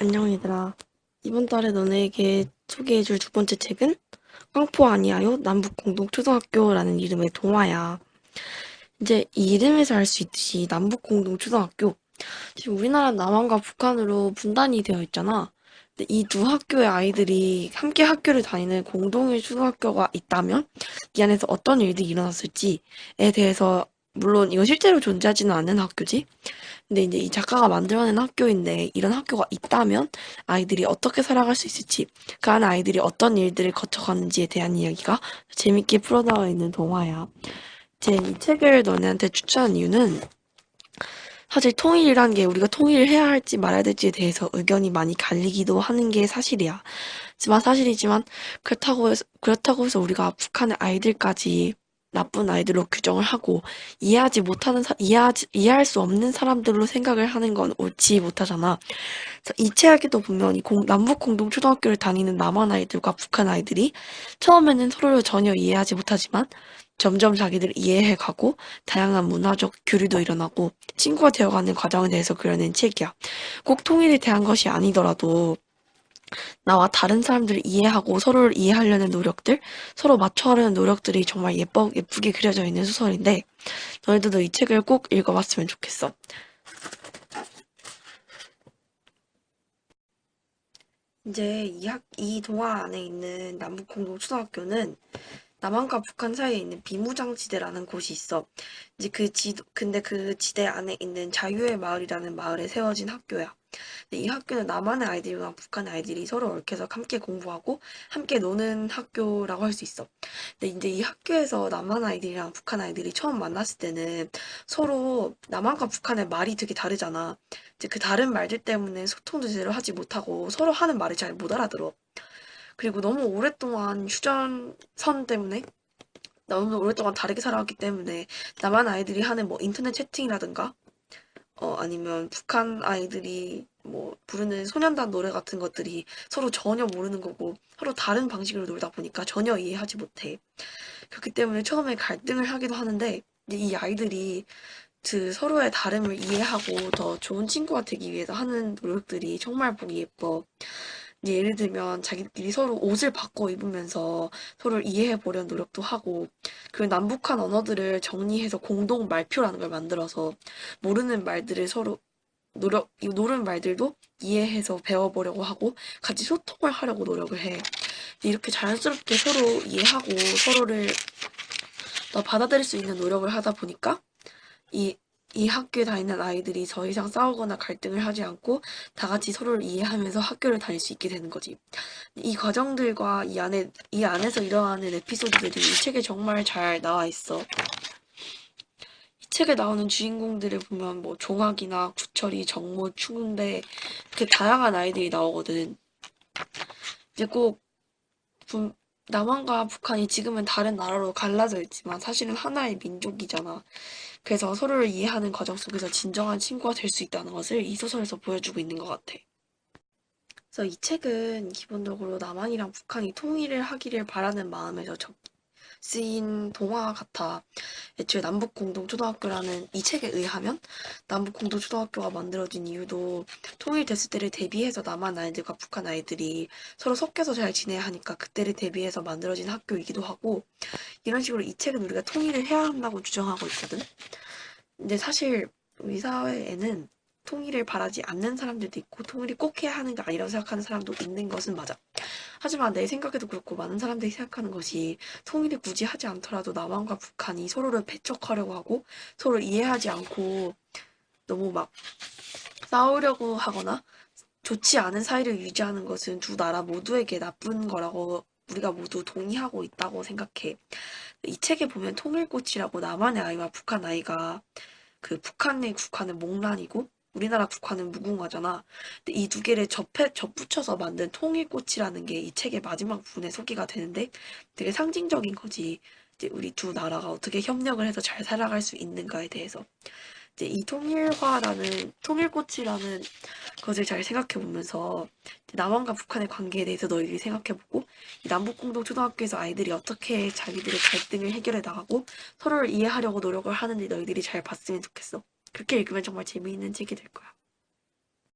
안녕 얘들아. 이번 달에 너네에게 소개해줄 두 번째 책은 깡포 아니야요? 남북공동초등학교라는 이름의 동화야. 이제 이 이름에서 알 수 있듯이 남북공동초등학교. 지금 우리나라 남한과 북한으로 분단이 되어 있잖아. 근데 이 두 학교의 아이들이 함께 학교를 다니는 공동의 초등학교가 있다면 이 안에서 어떤 일들이 일어났을지에 대해서 물론 이건 실제로 존재하지는 않는 학교지. 근데 이제 이 작가가 만들어낸 학교인데 이런 학교가 있다면 아이들이 어떻게 살아갈 수 있을지 그 안에 아이들이 어떤 일들을 거쳐가는지에 대한 이야기가 재밌게 풀어나와 있는 동화야. 제 이 책을 너네한테 추천한 이유는 사실 통일이란 게 우리가 통일을 해야 할지 말아야 될지에 대해서 의견이 많이 갈리기도 하는 게 사실이야. 하지만 사실이지만 그렇다고 해서 그렇다고 해서 우리가 북한의 아이들까지 나쁜 아이들로 규정을 하고 이해하지 못하는 사, 이해하지, 이해할 수 없는 사람들로 생각을 하는 건 옳지 못하잖아. 그래서 이 책에도 보면 이 공, 남북 공동 초등학교를 다니는 남한 아이들과 북한 아이들이 처음에는 서로를 전혀 이해하지 못하지만 점점 자기들 이해해 가고 다양한 문화적 교류도 일어나고 친구가 되어가는 과정에 대해서 그려낸 책이야. 꼭 통일에 대한 것이 아니더라도 나와 다른 사람들을 이해하고 서로를 이해하려는 노력들, 서로 맞춰가려는 노력들이 정말 예뻐, 예쁘게 그려져 있는 소설인데, 너희들도 이 책을 꼭 읽어봤으면 좋겠어. 이제 이 동화 안에 있는 남북공동초등학교는 남한과 북한 사이에 있는 비무장지대라는 곳이 있어. 이제 그 지, 근데 그 지대 안에 있는 자유의 마을이라는 마을에 세워진 학교야. 근데 이 학교는 남한의 아이들과 북한의 아이들이 서로 얽혀서 함께 공부하고 함께 노는 학교라고 할 수 있어. 근데 이제 이 학교에서 남한 아이들이랑 북한 아이들이 처음 만났을 때는 서로 남한과 북한의 말이 되게 다르잖아. 이제 그 다른 말들 때문에 소통도 제대로 하지 못하고 서로 하는 말을 잘 못 알아들어. 그리고 너무 오랫동안 휴전선 때문에 너무 오랫동안 다르게 살아왔기 때문에 남한 아이들이 하는 뭐 인터넷 채팅이라든가 어 아니면 북한 아이들이 뭐 부르는 소년단 노래 같은 것들이 서로 전혀 모르는 거고 서로 다른 방식으로 놀다 보니까 전혀 이해하지 못해. 그렇기 때문에 처음에 갈등을 하기도 하는데 이 아이들이 그 서로의 다름을 이해하고 더 좋은 친구가 되기 위해서 하는 노력들이 정말 보기 예뻐. 예를 들면 자기들끼리 서로 옷을 바꿔 입으면서 서로를 이해해 보려는 노력도 하고 그 남북한 언어들을 정리해서 공동 말표라는 걸 만들어서 모르는 말들을 서로 노력, 이 모르는 말들도 이해해서 배워보려고 하고 같이 소통을 하려고 노력을 해. 이렇게 자연스럽게 서로 이해하고 서로를 더 받아들일 수 있는 노력을 하다 보니까 이, 이 학교에 다니는 아이들이 더 이상 싸우거나 갈등을 하지 않고 다 같이 서로를 이해하면서 학교를 다닐 수 있게 되는 거지. 이 과정들과 이 안에, 이 안에서 일어나는 에피소드들이 이 책에 정말 잘 나와 있어. 이 책에 나오는 주인공들을 보면 뭐 종학이나 구철이, 정모, 추근대 이렇게 다양한 아이들이 나오거든. 이제 꼭 분- 남한과 북한이 지금은 다른 나라로 갈라져 있지만 사실은 하나의 민족이잖아. 그래서 서로를 이해하는 과정 속에서 진정한 친구가 될 수 있다는 것을 이 소설에서 보여주고 있는 것 같아. 그래서 이 책은 기본적으로 남한이랑 북한이 통일을 하기를 바라는 마음에서 적, 쓰인 동화 같아. 애초에 남북공동초등학교라는 이 책에 의하면 남북공동초등학교가 만들어진 이유도 통일됐을 때를 대비해서 남한 아이들과 북한 아이들이 서로 섞여서 잘 지내야 하니까 그때를 대비해서 만들어진 학교이기도 하고 이런 식으로 이 책은 우리가 통일을 해야 한다고 주장하고 있거든. 근데 사실 우리 사회에는 통일을 바라지 않는 사람들도 있고 통일이 꼭 해야 하는 게 아니라고 생각하는 사람도 있는 것은 맞아. 하지만 내 생각에도 그렇고 많은 사람들이 생각하는 것이 통일을 굳이 하지 않더라도 남한과 북한이 서로를 배척하려고 하고 서로를 이해하지 않고 너무 막 싸우려고 하거나 좋지 않은 사이를 유지하는 것은 두 나라 모두에게 나쁜 거라고 우리가 모두 동의하고 있다고 생각해. 이 책에 보면 통일꽃이라고 남한의 아이와 북한 아이가 그 북한의 국화는 목란이고 우리나라 국화는 무궁화잖아. 근데 이 두 개를 접해 접붙여서 만든 통일꽃이라는 게 이 책의 마지막 부분에 소개가 되는데 되게 상징적인 거지. 이제 우리 두 나라가 어떻게 협력을 해서 잘 살아갈 수 있는가에 대해서. 이제 이 통일화라는 통일꽃이라는 것을 잘 생각해 보면서 남한과 북한의 관계에 대해서 너희들이 생각해 보고 남북공동초등학교에서 아이들이 어떻게 자기들의 갈등을 해결해 나가고 서로를 이해하려고 노력을 하는지 너희들이 잘 봤으면 좋겠어. 그렇게 읽으면 정말 재미있는 책이 될 거야.